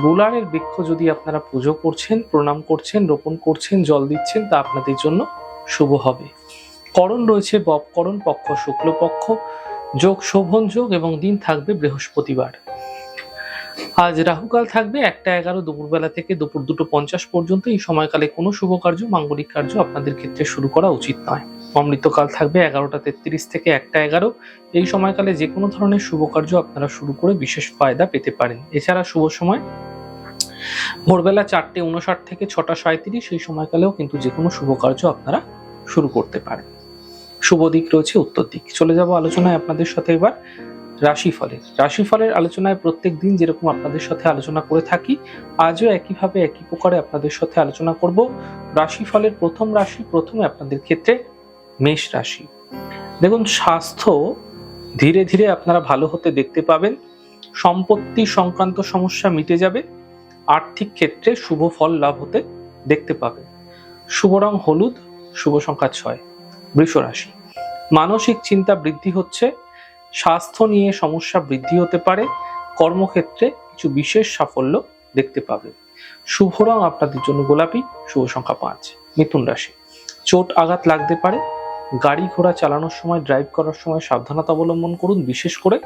গুলারের বৃক্ষ যদি আপনারা পুজো করছেন, প্রণাম করছেন, রোপণ করছেন, জল দিচ্ছেন, তা আপনাদের জন্য শুভ হবে। করণ রয়েছে বপকরণ পক্ষ শুক্লপক্ষ যোগ, শোভন যোগ এবং দিন থাকবে বৃহস্পতিবার। আজ রাহুকাল থাকবে একটা এগারো দুপুরবেলা থেকে দুপুর দুটো পঞ্চাশ পর্যন্ত। এই সময়কালে কোনো শুভ কার্য, মাঙ্গলিক কার্য আপনাদের ক্ষেত্রে শুরু করা উচিত নয়। অমৃতকাল থাকবে এগারোটা তেত্রিশ থেকে একটা এগারো। এই সময়কালে যে কোনো ধরনের শুভ কার্য আপনারা শুরু করে বিশেষ ফায়দা পেতে পারেন। এছাড়া শুভ সময়, ভোরবেলা চারটে উনষাট থেকে ছটা সাঁত্রিশ এই সময়কালেও কিন্তু যে কোনো শুভ কার্য আপনারা শুরু করতে পারেন। শুভ দিক রয়েছে উত্তর দিক। চলে যাব আলোচনায় আপনাদের সাথে এবার রাশিফলের। রাশিফলের আলোচনায় প্রত্যেক দিন যেরকম আপনাদের সাথে আলোচনা করে থাকি, আজও একইভাবে একই প্রকারে আপনাদের সাথে আলোচনা করব। রাশিফলের প্রথম রাশি প্রথমে আপনাদের ক্ষেত্রে মেষ রাশি। দেখুন, স্বাস্থ্য ধীরে ধীরে আপনারা ভালো হতে দেখতে পাবেন। সম্পত্তি সংক্রান্ত সমস্যা মিটে যাবে। আর্থিক ক্ষেত্রে শুভ ফল লাভ হতে দেখতে পাবেন। শুভ রং হলুদ, শুভ সংখ্যা ছয়, বৃষ রাশি। মানসিক চিন্তা বৃদ্ধি হচ্ছে। স্বাস্থ্য নিয়ে সমস্যা বৃদ্ধি হতে পারে। কর্মক্ষেত্রে কিছু বিশেষ সাফল্য দেখতে পাবেন। শুভ রং আপনাদের জন্য গোলাপি, শুভ সংখ্যা পাঁচ, মিথুন রাশি। চোট আঘাত লাগতে পারে। গাড়ি ঘোড়া চালানোর সময় ড্রাইভ করার সময় সাবধানতা অবলম্বন করুন। বিশেষ করে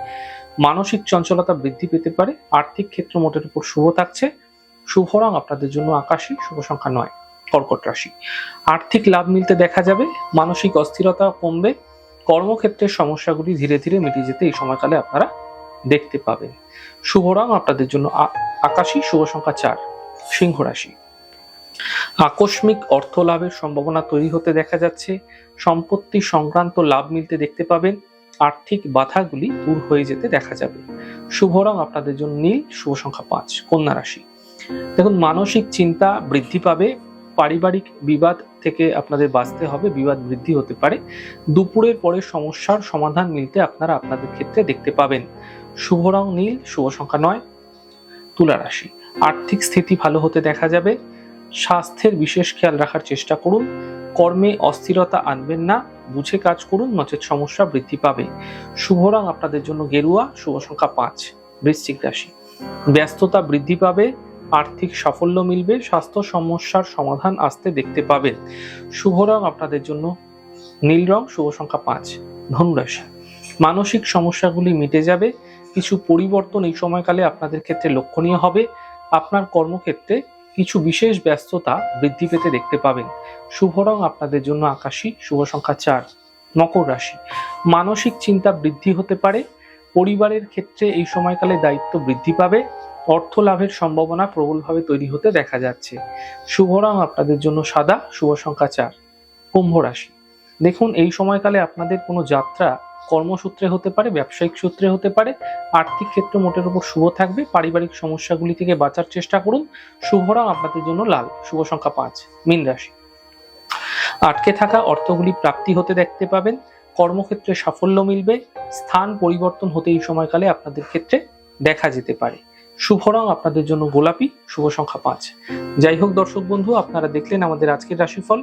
মানসিক চঞ্চলতা বৃদ্ধি পেতে পারে। আর্থিক ক্ষেত্র মোটের উপর শুভ থাকছে। শুভ রং আপনাদের জন্য আকাশী, শুভ সংখ্যা নয়, কর্কট রাশি। আর্থিক লাভ মিলতে দেখা যাবে, মানসিক অস্থিরতা কমবে। কর্মক্ষেত্রের সমস্যাগুলি ধীরে ধীরে মিটে যেতে এই সময়কালে আপনারা দেখতে পাবেন। শুভ রং আপনাদের জন্য আকাশী, শুভ সংখ্যা চার, সিংহ রাশি। আকস্মিক অর্থ লাভের সম্ভাবনা তৈরি হতে দেখা যাচ্ছে। সম্পত্তি সংক্রান্ত লাভ মিলতে দেখতে পাবেন। আর্থিক বাধাগুলি দূর হয়ে যেতে দেখা যাবে। শুভ রং আপনাদের জন্য নীল, শুভ সংখ্যা পাঁচ, কন্যা রাশি। দেখুন, মানসিক চিন্তা বৃদ্ধি পাবে। পারিবারিক বিবাদ থেকে আপনাদের বাঁচতে হবে। বিবাদ বৃদ্ধি হতে পারে। দুপুরের পরে সমস্যার সমাধান মিলতে আপনারা আপনাদের ক্ষেত্রে দেখতে পাবেন। শুভ রং নীল, শুভ সংখ্যা নয়, তুলা রাশি। আর্থিক স্থিতি ভালো হতে দেখা যাবে। স্বাস্থ্যের বিশেষ খেয়াল রাখার চেষ্টা করুন। কর্মে অস্থিরতা আনবেন না। বুঝে কাজ করুন, নচেত সমস্যা বৃদ্ধি পাবে। শুভ রং আপনাদের জন্য গেরুয়া। শুভ সংখ্যা পাঁচ, বৃশ্চিক রাশি। ব্যস্ততা বৃদ্ধি পাবে, আর্থিক সাফল্য মিলবে, স্বাস্থ্য সমস্যার সমাধান আসতে দেখতে পাবেন শুভ রং আপনাদের জন্য নীল রং, শুভ সংখ্যা পাঁচ, ধনুরাশি। মানসিক সমস্যাগুলি মিটে যাবে। কিছু পরিবর্তন এই সময়কালে আপনাদের ক্ষেত্রে লক্ষণীয় হবে। আপনার কর্মক্ষেত্রে কিছু বিশেষ ব্যস্ততা বৃদ্ধি পেতে দেখতে পাবেন। শুভ রং আপনাদের জন্য আকাশী, শুভ সংখ্যা চার, মকর রাশি। মানসিক চিন্তা বৃদ্ধি হতে পারে। পরিবারের ক্ষেত্রে এই সময়কালে দায়িত্ব বৃদ্ধি পাবে। অর্থ লাভের সম্ভাবনা প্রবলভাবে তৈরি হতে দেখা যাচ্ছে। শুভ রং আপনাদের জন্য সাদা, শুভ সংখ্যা চার, কুম্ভ রাশি। দেখুন, এই সময়কালে আপনাদের কোনো যাত্রা কর্মসূত্রে হতে পারে, ব্যবসায়িক সূত্রে হতে পারে, আর্থিক ক্ষেত্র মোটের উপর শুভ থাকবে। পারিবারিক সমস্যাগুলি থেকে বাঁচার চেষ্টা করুন। শুভ রং আপনাদের জন্য লাল। শুভ সংখ্যা পাঁচ, মীন রাশি। আটকে থাকা অর্থগুলি প্রাপ্তি হতে দেখতে পাবেন। কর্মক্ষেত্রে সাফল্য মিলবে। স্থান পরিবর্তন হতে এই সময়কালে আপনাদের ক্ষেত্রে দেখা যেতে পারে। শুভ রং আপনাদের জন্য গোলাপি। শুভ সংখ্যা পাঁচ। যাই হোক দর্শক বন্ধু, আপনারা দেখলেন আমাদের আজকের রাশিফল।